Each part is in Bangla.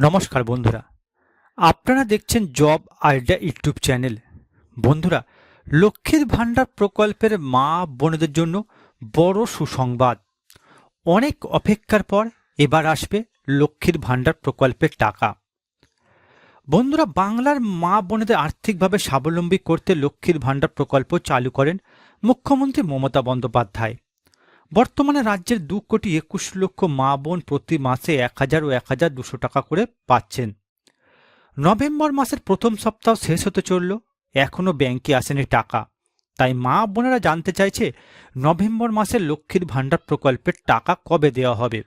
নমস্কার বন্ধুরা। আপনারা দেখছেন জব আইডিয়া ইউটিউব চ্যানেল। বন্ধুরা, লক্ষ্মীর ভাণ্ডার প্রকল্পের মা বোনেদের জন্য বড় সুসংবাদ। অনেক অপেক্ষার পর এবার আসবে লক্ষ্মীর ভাণ্ডার প্রকল্পের টাকা। বন্ধুরা, বাংলার মা বোনেদের আর্থিকভাবে স্বাবলম্বী করতে লক্ষ্মীর ভাণ্ডার প্রকল্প চালু করেন মুখ্যমন্ত্রী মমতা বন্দ্যোপাধ্যায়। বর্তমানে রাজ্যের দু কোটি একুশ লক্ষ মা বোন প্রতি মাসে এক হাজার ও এক হাজার দুশো টাকা করে পাচ্ছেন। নভেম্বর মাসের প্রথম সপ্তাহ শেষ হতে চলল, এখনও ব্যাংকে আসেনি টাকা। তাই মা বোনেরা জানতে চাইছে নভেম্বর মাসে লক্ষ্মীর ভাণ্ডার প্রকল্পের টাকা কবে দেওয়া হবে।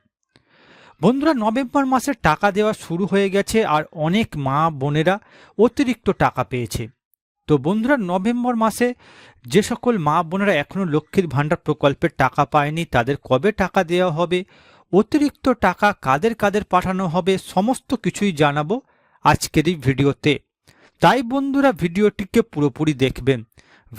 বন্ধুরা, নভেম্বর মাসে টাকা দেওয়া শুরু হয়ে গেছে আর অনেক মা বোনেরা অতিরিক্ত টাকা পেয়েছে। তো বন্ধুরা, নভেম্বর মাসে যে সকল মা বোনেরা এখনও লক্ষ্মীর ভাণ্ডার প্রকল্পের টাকা পায়নি, তাদের কবে টাকা দেওয়া হবে, অতিরিক্ত টাকা কাদের কাদের পাঠানো হবে, সমস্ত কিছুই জানাব আজকের এই ভিডিওতে। তাই বন্ধুরা, ভিডিওটিকে পুরোপুরি দেখবেন।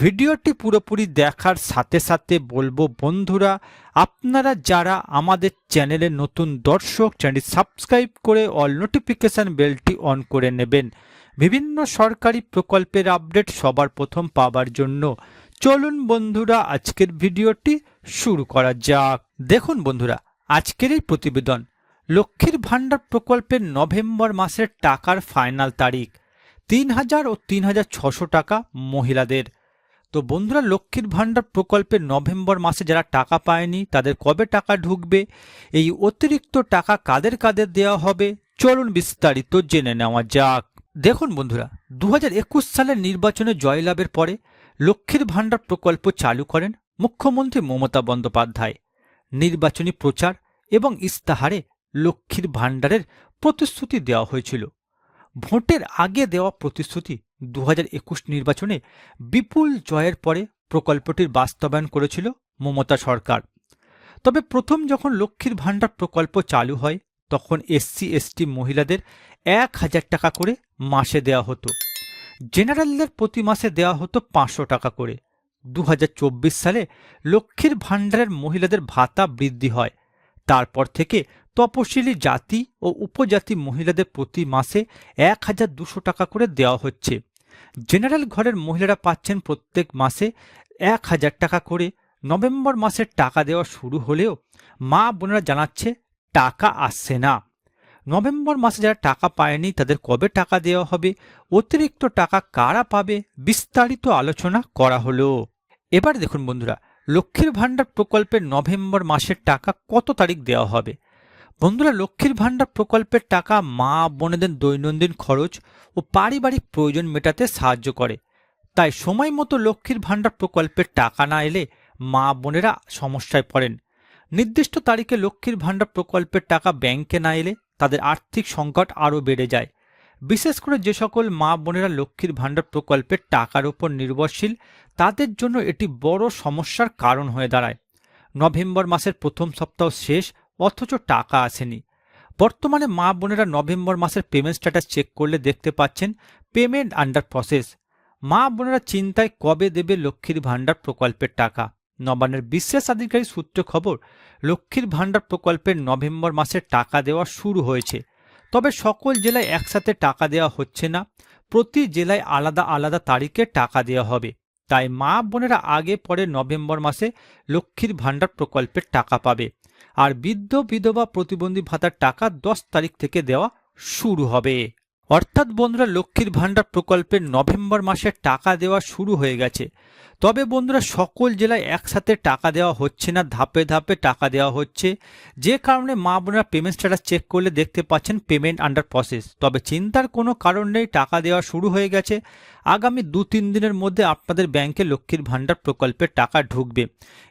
ভিডিওটি পুরোপুরি দেখার সাথে সাথে বলব, বন্ধুরা, আপনারা যারা আমাদের চ্যানেলে নতুন দর্শক চ্যানেল সাবস্ক্রাইব করে অল নোটিফিকেশান বেলটি অন করে নেবেন। বিভিন্ন সরকারি প্রকল্পের আপডেট সবার প্রথম পাবার জন্য। চলুন, বন্ধুরা, আজকের ভিডিওটি শুরু করা যাক। দেখুন, বন্ধুরা, আজকের এই প্রতিবেদন। লক্ষ্মীর ভাণ্ডার প্রকল্পের নভেম্বর মাসের টাকার ফাইনাল তারিখ। তিন হাজার ও তিন হাজার ছশো টাকা মহিলাদের। তো বন্ধুরা, লক্ষ্মীর ভাণ্ডার প্রকল্পের নভেম্বর মাসে যারা টাকা পায়নি, তাদের কবে টাকা ঢুকবে? এই অতিরিক্ত টাকা কাদের কাদের দেওয়া হবে? চলুন বিস্তারিত জেনে নেওয়া যাক। দেখুন বন্ধুরা দু হাজার একুশ সালের নির্বাচনে জয়লাভের পরে লক্ষ্মীর ভাণ্ডার প্রকল্প চালু করেন মুখ্যমন্ত্রী মমতা বন্দ্যোপাধ্যায়। নির্বাচনী প্রচার এবং ইস্তাহারে লক্ষ্মীর ভাণ্ডারের প্রতিশ্রুতি দেওয়া হয়েছিল। ভোটের আগে দেওয়া প্রতিশ্রুতি দু হাজার একুশ নির্বাচনে বিপুল জয়ের পরে প্রকল্পটির বাস্তবায়ন করেছিল মমতা সরকার। তবে প্রথম যখন লক্ষ্মীর ভাণ্ডার প্রকল্প চালু হয়, তখন এসসি, এসটি মহিলাদের এক হাজার টাকা করে মাসে দেওয়া হতো। জেনারেলদের প্রতি মাসে দেওয়া হতো পাঁচশো টাকা করে। দু হাজার চব্বিশ সালে লক্ষ্মীর ভাণ্ডারের মহিলাদের ভাতা বৃদ্ধি হয়। তারপর থেকে তপশিলি জাতি ও উপজাতি মহিলাদের প্রতি মাসে এক হাজার দুশো টাকা করে দেওয়া হচ্ছে। জেনারেল ঘরের মহিলারা পাচ্ছেন প্রত্যেক মাসে এক হাজার টাকা করে। নভেম্বর মাসের টাকা দেওয়া শুরু হলেও মা বোনেরা জানাচ্ছে টাকা আসছে না। নভেম্বর মাসে যারা টাকা পায়নি তাদের কবে টাকা দেওয়া হবে? অতিরিক্ত টাকা কারা পাবে? বিস্তারিত আলোচনা করা হলো। এবার দেখুন বন্ধুরা, লক্ষ্মীর ভাণ্ডার প্রকল্পের নভেম্বর মাসের টাকা কত তারিখ দেওয়া হবে? বন্ধুরা, লক্ষ্মীর ভাণ্ডার প্রকল্পের টাকা মা, বোনেদের দৈনন্দিন খরচ ও পারিবারিক প্রয়োজন মেটাতে সাহায্য করে। তাই সময় মতো লক্ষ্মীর ভাণ্ডার প্রকল্পের টাকা না এলে মা, বোনেরা সমস্যায় পড়েন। নির্দিষ্ট তারিখে লক্ষ্মীর ভাণ্ডার প্রকল্পের টাকা ব্যাংকে না এলে তাদের আর্থিক সংকট আরও বেড়ে যায়। বিশেষ করে যে সকল মা, বোনেরা লক্ষ্মীর ভাণ্ডার প্রকল্পের টাকার উপর নির্ভরশীল, তাদের জন্য এটি বড় সমস্যার কারণ হয়ে দাঁড়ায়। নভেম্বর মাসের প্রথম সপ্তাহ শেষ অথচ টাকা আসেনি। বর্তমানে মা বোনেরা নভেম্বর মাসের পেমেন্ট স্ট্যাটাস চেক করলে দেখতে পাচ্ছেন পেমেন্ট আন্ডার প্রসেস মা বোনেরা চিন্তায় কবে দেবে লক্ষ্মীর ভাণ্ডার প্রকল্পের টাকা? নবান্নের বিশেষ আধিকারিক সূত্রে খবর, লক্ষ্মীর ভাণ্ডার প্রকল্পের নভেম্বর মাসে টাকা দেওয়া শুরু হয়েছে। তবে সকল জেলায় একসাথে টাকা দেওয়া হচ্ছে না। প্রতি জেলায় আলাদা আলাদা তারিখে টাকা দেওয়া হবে। তাই মা বোনেরা আগে পরে নভেম্বর মাসে লক্ষ্মীর ভাণ্ডার প্রকল্পের টাকা পাবে। আর বৃদ্ধ বিধবা প্রতিবন্ধী ভাতার টাকা দশ তারিখ থেকে দেওয়া শুরু হবে। অর্থাৎ বন্ধুরা, লক্ষ্মীর ভাণ্ডার প্রকল্পের নভেম্বর মাসে টাকা দেওয়া শুরু হয়ে গেছে। তবে বন্ধুরা সকল জেলায় একসাথে টাকা দেওয়া হচ্ছে না, ধাপে ধাপে টাকা দেওয়া হচ্ছে। যে কারণে মা বোনেরা পেমেন্ট স্ট্যাটাস চেক করলে দেখতে পাচ্ছেন পেমেন্ট আন্ডার প্রসেস তবে চিন্তার কোনো কারণ নেই, টাকা দেওয়া শুরু হয়ে গেছে। আগামী দু তিন দিনের মধ্যে আপনাদের ব্যাংকে লক্ষ্মীর ভাণ্ডার প্রকল্পে টাকা ঢুকবে।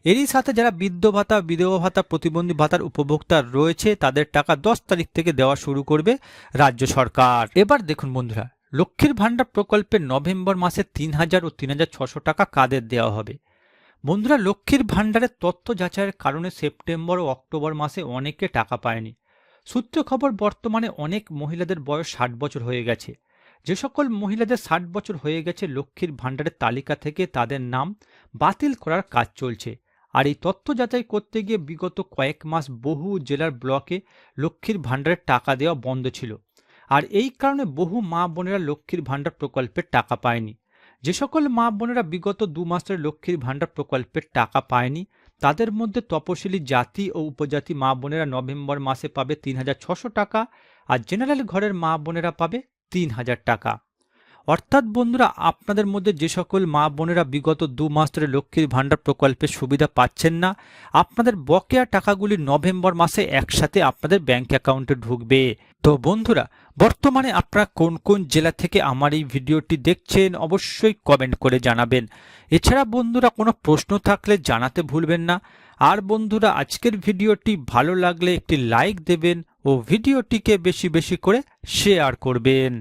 এরই সাথে যারা বৃদ্ধ ভাতা, বিধবা ভাতা, প্রতিবন্ধী ভাতার উপভোক্তা রয়েছে, তাদের টাকা দশ তারিখ থেকে দেওয়া শুরু করবে রাজ্য সরকার। এবার দেখুন বন্ধুরা লক্ষ্মীর ভাণ্ডার প্রকল্পে নভেম্বর মাসে তিন হাজার ও তিন হাজার ছশো টাকা কাদের দেওয়া হবে? বন্ধুরা, লক্ষ্মীর ভাণ্ডারের তথ্য যাচাইয়ের কারণে সেপ্টেম্বর ও অক্টোবর মাসে অনেকে টাকা পায়নি। সূত্র খবর, বর্তমানে অনেক মহিলাদের বয়স ষাট বছর হয়ে গেছে। যে সকল মহিলাদের ষাট বছর হয়ে গেছে, লক্ষ্মীর ভাণ্ডারের তালিকা থেকে তাদের নাম বাতিল করার কাজ চলছে। আর এই তথ্য যাচাই করতে গিয়ে বিগত কয়েক মাস বহু জেলার ব্লকে লক্ষ্মীর ভাণ্ডারের টাকা দেওয়া বন্ধ ছিল। আর এই কারণে বহু মা বোনেরা লক্ষ্মীর ভাণ্ডার প্রকল্পের টাকা পায়নি। যে সকল মা বোনেরা বিগত দু মাসের লক্ষ্মীর ভাণ্ডার প্রকল্পের টাকা পায়নি, তাদের মধ্যে তপশিলি জাতি ও উপজাতি মা বোনেরা নভেম্বর মাসে পাবে তিন টাকা আর জেনারেল ঘরের মা বোনেরা পাবে তিন হাজার টাকা। অর্থাৎ বন্ধুরা, আপনাদের মধ্যে যে সকল মা বোনেরা বিগত দু মাস ধরে লক্ষ্মীর ভাণ্ডার প্রকল্পের সুবিধা পাচ্ছেন না, আপনাদের বকেয়া টাকাগুলি নভেম্বর মাসে একসাথে আপনাদের ব্যাংক অ্যাকাউন্টে ঢুকবে। তো বন্ধুরা, বর্তমানে আপনারা কোন কোন জেলা থেকে আমার এই ভিডিওটি দেখছেন অবশ্যই কমেন্ট করে জানাবেন। এছাড়া বন্ধুরা, কোনো প্রশ্ন থাকলে জানাতে ভুলবেন না। আর বন্ধুরা, আজকের ভিডিওটি ভালো লাগলে একটি লাইক দেবেন ও ভিডিওটিকে বেশি বেশি করে শেয়ার করবেন।